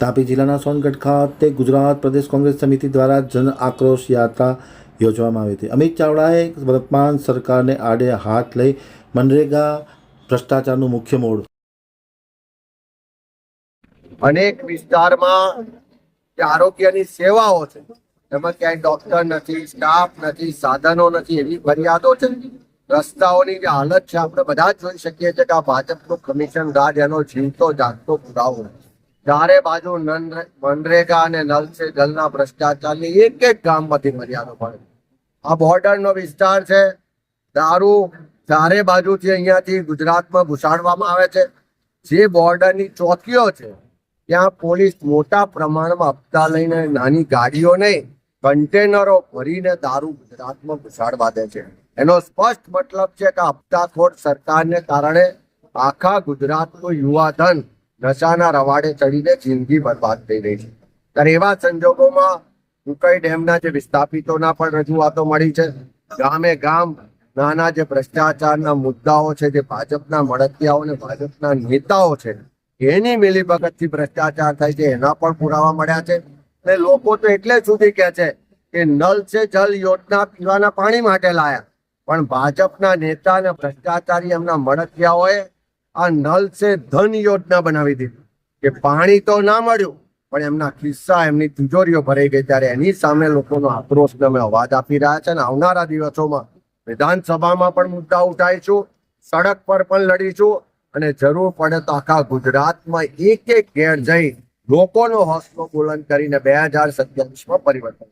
તાપી જિલ્લાના સોનગઢ ખાતે ગુજરાત પ્રદેશ કોંગ્રેસ સમિતિ દ્વારા જન આક્રોશ યાત્રા યોજવામાં આવી હતી અમિત ચાવડાએ વર્તમાન સરકારને આડે હાથ લઈ મનરેગા ભ્રષ્ટાચારનું મુખ્ય મોડ અનેક વિસ્તારમાં જે આરોગ્યની સેવાઓ છે, એમાં ક્યાંય ડોક્ટર નથી સ્ટાફ નથી, સાધનો નથી, એવી ફરિયાદો છે રસ્તાઓની જે હાલત છે, આપણે બધા જ જોઈ શકીએ છીએ કે આ ભાજપનું કમિશન રાજ, એનો જીવતો જાગતો પુરાવો છે. ચારે બાજુ મનરેગા અને નલ છે, જલના ભ્રષ્ટાચારની એક એક ગામમાંથી મર્યાદો પડે. આ બોર્ડરનો વિસ્તાર છે. દારૂ ચારે બાજુથી અહીંયાથી ગુજરાતમાં ઘુસાડવામાં આવે છે. જે બોર્ડરની ચોકીઓ છે, ત્યાં પોલીસ મોટા પ્રમાણમાં હપ્તા લઈને નાની ગાડીઓ નહીં, કન્ટેનરો ભરીને દારૂ ગુજરાતમાં ઘુસાડવા દે છે. એનો સ્પષ્ટ મતલબ છે કે હપ્તાખોર સરકારને કારણે આખા ગુજરાતનું યુવાધન નશાના રવાડે ચડીને જિંદગી બરબાદ થઈ રહી છે. ત્યારે એવા સંજોગોમાં ઉકાઈ ડેમના જે વિસ્થાપિતોના પણ રજૂઆતો મળી છે. ગામે ગામ નાના જે ભ્રષ્ટાચારના મુદ્દાઓ છે, જે ભાજપના મળતિયાઓ અને ભાજપના નેતાઓ છે, એની મિલીભગતથી ભ્રષ્ટાચાર થાય છે, એના પણ પુરાવા મળ્યા છે. અને લોકો તો એટલે સુધી કહે છે કે નલ છે, જલ યોજના પીવાના પાણી માટે લાયા. પણ ભાજપના નેતા અને ભ્રષ્ટાચારી એમના મળતિયાઓએ આ નલ સે ધન યોજના બનાવી દીધી. કે પાણી તો ના મળ્યું, પણ એમના ખિસ્સા, એમની તિજોરીઓ ભરાઈ ગઈ ત્યારે એની સામે લોકોનો આક્રોશ અમે અવાજ આપી રહ્યા છે અને આવનારા દિવસોમાં વિધાનસભામાં પણ મુદ્દા ઉઠાવીશું સડક પર પણ લડીશું અને જરૂર પડે તો આખા ગુજરાતમાં એક એક ઘેર જઈ લોકોનો હોસલો બુલંદ કરીને બે હજાર સત્યાવીસમાં પરિવર્તન.